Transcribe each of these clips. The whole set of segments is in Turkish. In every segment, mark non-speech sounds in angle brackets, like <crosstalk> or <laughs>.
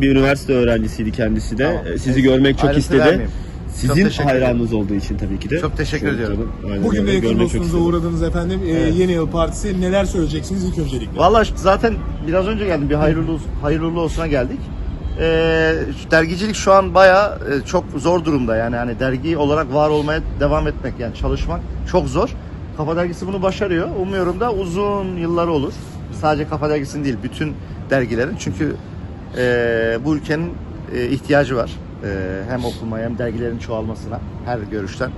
bir üniversite öğrencisiydi kendisi de. Tamam. Ee, Sizi görmek çok Ayrıntı istedi. vermeyeyim. Sizin hayranınız olduğu için tabii ki de. Çok teşekkür Çok ediyorum. canım, aynen Bugün de yakın dostunuza uğradınız efendim. Ee, Evet. Yeni Yıl Partisi. Neler söyleyeceksiniz ilk öncelikle? Valla zaten biraz önce geldim. Bir hayırlı, hayırlı olsuna geldik. Ee, dergicilik şu an bayağı e, çok zor durumda. Yani hani dergi olarak var olmaya devam etmek yani çalışmak çok zor. Kafa Dergisi bunu başarıyor. Umuyorum da uzun yılları olur. Sadece Kafa Dergisi'nin değil, bütün dergilerin. Çünkü e, bu ülkenin e, ihtiyacı var. E, hem okumaya hem dergilerin çoğalmasına, her görüşten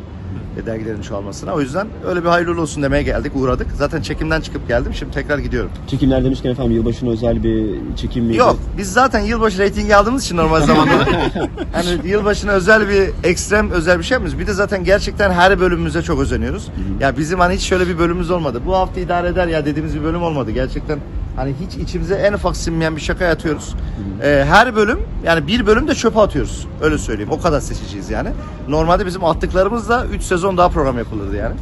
e, dergilerin çoğalmasına. O yüzden öyle bir hayırlı olsun demeye geldik, uğradık. Zaten çekimden çıkıp geldim. Şimdi tekrar gidiyorum. Çekimler demişken efendim yılbaşına özel bir çekim miydi? Yok biz zaten yılbaşı reytingi aldığımız için normal zamanda <laughs> hani yılbaşına özel bir ekstrem özel bir şey yapmıyoruz. Bir de zaten gerçekten her bölümümüze çok özeniyoruz. Ya bizim hani hiç şöyle bir bölümümüz olmadı. Bu hafta idare eder ya dediğimiz bir bölüm olmadı. Gerçekten hani hiç içimize en ufak sinmeyen bir şaka atıyoruz. Ee, her bölüm yani bir bölüm de çöpe atıyoruz. Öyle söyleyeyim. O kadar seçiciyiz yani. Normalde bizim attıklarımızla 3 sezon daha program yapılırdı yani.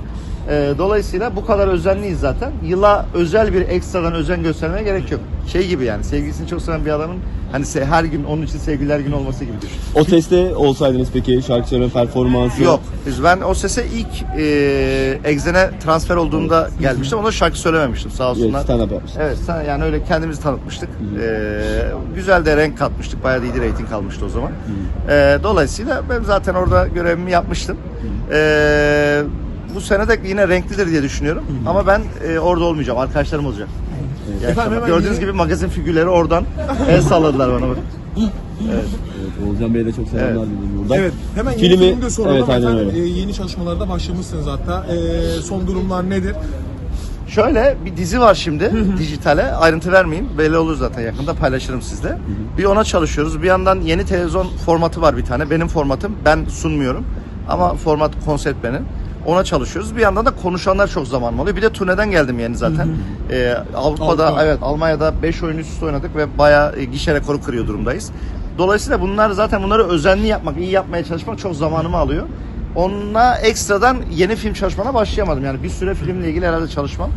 Ee, dolayısıyla bu kadar özenliyiz zaten. Yıla özel bir ekstradan özen göstermeye gerek yok. Şey gibi yani sevgilisini çok seven bir adamın hani se- her gün onun için sevgililer günü olması gibi düşün. O testte olsaydınız peki şarkı söyleme performansı? Yok. Biz ben o sese ilk e, Exen'e transfer olduğumda gelmiştim. Ona şarkı söylememiştim sağ Evet, olsunlar. stand-up yapmış. Evet sen- yani öyle kendimizi tanıtmıştık. Ee, güzel de renk katmıştık. Bayağı da iyi de reyting kalmıştı o zaman. Ee, dolayısıyla ben zaten orada görevimi yapmıştım. Ee, bu sene de yine renklidir diye düşünüyorum. Ama ben e, orada olmayacağım. Arkadaşlarım olacak. Efendim, hemen gördüğünüz gibi magazin figürleri oradan el salladılar bana bakın. Evet, Oğuzcan Bey'e de çok selamlar Evet. diliyorum buradan. Evet, hemen yeni Filmi, filmi de soralım evet aynen efendim. öyle. Ee, yeni çalışmalarda başlamışsınız hatta. Ee, son durumlar nedir? Şöyle bir dizi var şimdi dijitale ayrıntı vermeyeyim belli olur zaten yakında paylaşırım sizle. Bir ona çalışıyoruz bir yandan yeni televizyon formatı var bir tane benim formatım ben sunmuyorum ama format konsept benim. Ona çalışıyoruz. Bir yandan da konuşanlar çok zaman alıyor. Bir de turneden geldim yeni zaten. Ee, Avrupa'da Avrupa. evet Almanya'da 5 oyun üst oynadık ve bayağı e, gişe rekoru kırıyor durumdayız. Dolayısıyla bunlar zaten bunları özenli yapmak, iyi yapmaya çalışmak çok zamanımı alıyor. Onunla ekstradan yeni film çalışmana başlayamadım. Yani bir süre filmle ilgili herhalde çalışmam.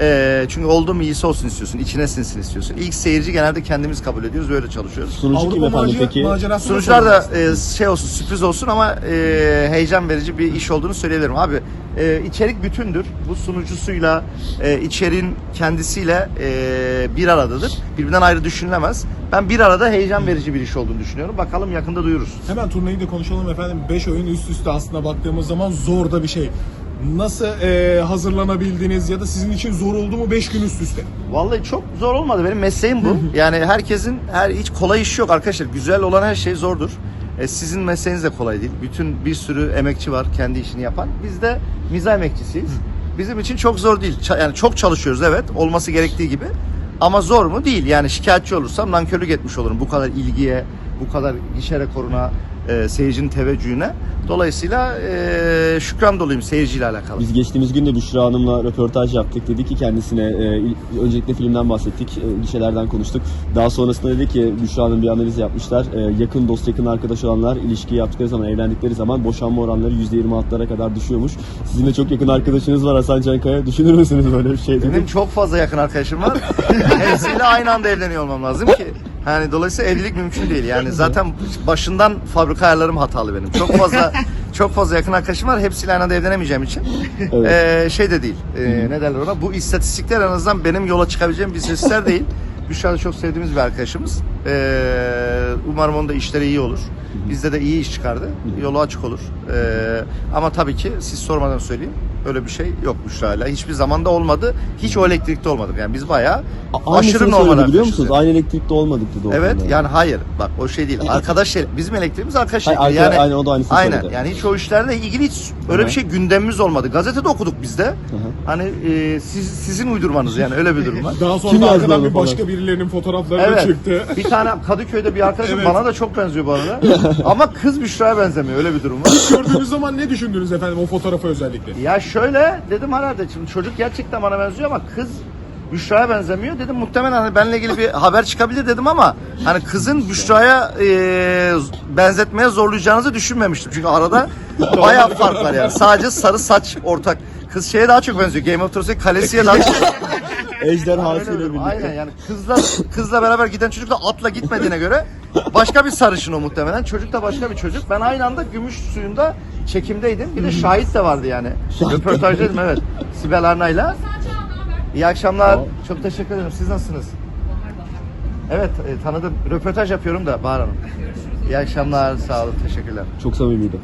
Ee, çünkü oldu mu iyisi olsun istiyorsun, içine sinsin istiyorsun. İlk seyirci genelde kendimiz kabul ediyoruz ve öyle çalışıyoruz. Sunucu kim efendim peki? Sunucular da e, şey olsun, sürpriz olsun ama e, heyecan verici bir iş olduğunu söyleyebilirim. Abi e, içerik bütündür. Bu sunucusuyla, e, içeriğin kendisiyle e, bir aradadır. Birbirinden ayrı düşünülemez. Ben bir arada heyecan verici bir iş olduğunu düşünüyorum. Bakalım yakında duyururuz. Hemen turneyi de konuşalım efendim. 5 oyun üst üste aslında baktığımız zaman zor da bir şey. Nasıl e, hazırlanabildiniz ya da sizin için zor oldu mu 5 gün üst üste? Vallahi çok zor olmadı. Benim mesleğim bu. Yani herkesin her hiç kolay iş yok arkadaşlar. Güzel olan her şey zordur. E, sizin mesleğiniz de kolay değil. Bütün bir sürü emekçi var kendi işini yapan. Biz de mizah emekçisiyiz. Bizim için çok zor değil. Ça- yani çok çalışıyoruz evet. Olması gerektiği gibi. Ama zor mu? Değil. Yani şikayetçi olursam nankörlük etmiş olurum. Bu kadar ilgiye, bu kadar gişe rekoruna, e, seyircinin teveccühüne. Dolayısıyla e, şükran doluyum seyirciyle alakalı. Biz geçtiğimiz gün de Büşra Hanım'la röportaj yaptık. Dedi ki kendisine e, il- öncelikle filmden bahsettik, e, gişelerden konuştuk. Daha sonrasında dedi ki Büşra Hanım bir analiz yapmışlar. E, yakın dost, yakın arkadaş olanlar ilişki yaptıkları zaman, evlendikleri zaman boşanma oranları %26'lara kadar düşüyormuş. Sizin de çok yakın arkadaşınız var Hasan Cankaya. Düşünür müsünüz böyle bir şey dedi. Benim çok fazla yakın arkadaşım var. <laughs> Hepsiyle aynı anda evleniyor olmam lazım ki. Yani dolayısıyla evlilik mümkün değil. Yani zaten başından fabrika ayarlarım hatalı benim. Çok fazla <laughs> çok fazla yakın arkadaşım var. Hepsiyle aynı anda evlenemeyeceğim için. Evet. Ee, şey de değil. Ee, ne derler ona? Bu istatistikler en azından benim yola çıkabileceğim bir istatistikler değil. Büşra da çok sevdiğimiz bir arkadaşımız. Ee, umarım onun da işleri iyi olur. Bizde de iyi iş çıkardı. Yolu açık olur. Ee, ama tabii ki siz sormadan söyleyeyim. Öyle bir şey yok Büşra'yla. Hiçbir zamanda olmadı. Hiç o elektrikte olmadık. Yani biz bayağı aşırı Aynısını normal biliyor musunuz? yani. Aynı elektrikte olmadık dedi Evet konuda. yani hayır bak o şey değil arkadaş şey bizim elektriğimiz arkadaş Hayır, elektriği. arka- yani aynen, o da aynısını aynen söyledi. yani hiç o işlerle ilgili hiç öyle bir şey gündemimiz olmadı gazetede okuduk biz de hani e, siz, sizin uydurmanız yani öyle bir durum var. <laughs> Daha sonra Kim da yazdı arkadan onu bir falan? başka birilerinin fotoğrafları da Evet. çıktı. <laughs> Bir tane Kadıköy'de bir arkadaşım Evet. bana da çok benziyor bu arada. Ama kız Büşra'ya benzemiyor öyle bir durum var. Gördüğünüz zaman ne düşündünüz efendim o fotoğrafa özellikle? Ya şöyle dedim herhalde şimdi çocuk gerçekten bana benziyor ama kız Büşra'ya benzemiyor. Dedim muhtemelen hani benimle ilgili bir haber çıkabilir dedim ama hani kızın Büşra'ya e, benzetmeye zorlayacağınızı düşünmemiştim. Çünkü arada bayağı fark var yani. Sadece sarı saç ortak. Kız şeye daha çok benziyor. Game of Thrones'taki kalesiye daha çok Ejderhasıyla birlikte. Aynen yani kızla kızla beraber giden çocuk da atla gitmediğine göre başka bir sarışın o muhtemelen. Çocuk da başka bir çocuk. Ben aynı anda gümüş suyunda çekimdeydim. Bir de şahit de vardı yani. Röportajdaydım evet. Sibel Arna'yla. İyi akşamlar. Ol. Çok teşekkür ederim. Siz nasılsınız? Evet e, tanıdım. Röportaj yapıyorum da Bahar Hanım. İyi akşamlar. Sağ olun. Teşekkürler. Çok samimiydi.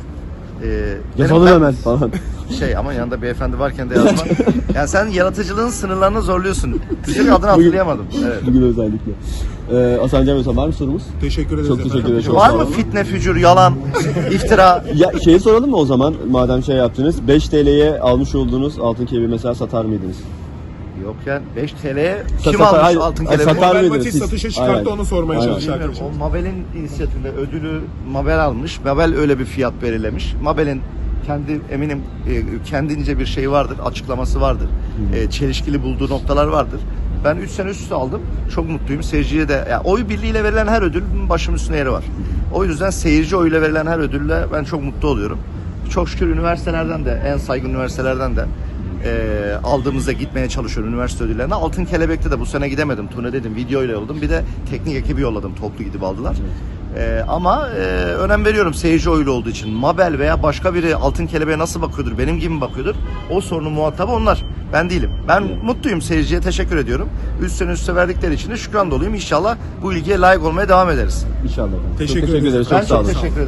Ee, benim Yazalım ben- hemen falan. Şey ama yanında beyefendi varken de yazma. <laughs> yani sen yaratıcılığın sınırlarını zorluyorsun. Bir şey adını Bugün- hatırlayamadım. Evet. Bugün özellikle. Ee, Hasan Can Özhan var mı sorumuz? Teşekkür ederiz. Çok teşekkür ederim. Var mı fitne, fücur, yalan, <laughs> iftira? Ya şeyi soralım mı o zaman madem şey yaptınız. 5 TL'ye almış olduğunuz altın kelebeği mesela satar mıydınız? Yok yani 5 TL'ye kim Satar- almış hayır, altın hayır, kelebeği? satar Mabel siz? satışa çıkarttı, Aynen. onu sormaya Aynen. çalıştık. Bilmiyorum. O Mabel'in inisiyatifinde ödülü Mabel almış. Mabel öyle bir fiyat belirlemiş. Mabel'in kendi eminim e, kendince bir şey vardır, açıklaması vardır. E, çelişkili bulduğu noktalar vardır. Ben 3 sene üst üste aldım. Çok mutluyum. Seyirciye de yani oy birliğiyle verilen her ödül başım üstüne yeri var. O yüzden seyirci oyuyla verilen her ödülle ben çok mutlu oluyorum. Çok şükür üniversitelerden de en saygın üniversitelerden de e, aldığımızda gitmeye çalışıyorum üniversite ödüllerine. Altın Kelebek'te de bu sene gidemedim. Tune dedim videoyla yolladım. Bir de teknik ekibi yolladım. Toplu gidip aldılar. E, ama e, önem veriyorum seyirci oylu olduğu için. Mabel veya başka biri Altın Kelebeğe nasıl bakıyordur, benim gibi mi bakıyordur? O sorunun muhatabı onlar. Ben değilim. Ben mutluyum seyirciye teşekkür ediyorum. Üst sene üste verdikleri için de şükran doluyum. İnşallah bu ilgiye layık olmaya devam ederiz. İnşallah. Teşekkür çok teşekkür ederiz. ederiz. ben Çok sağ çok olun. teşekkür ederim.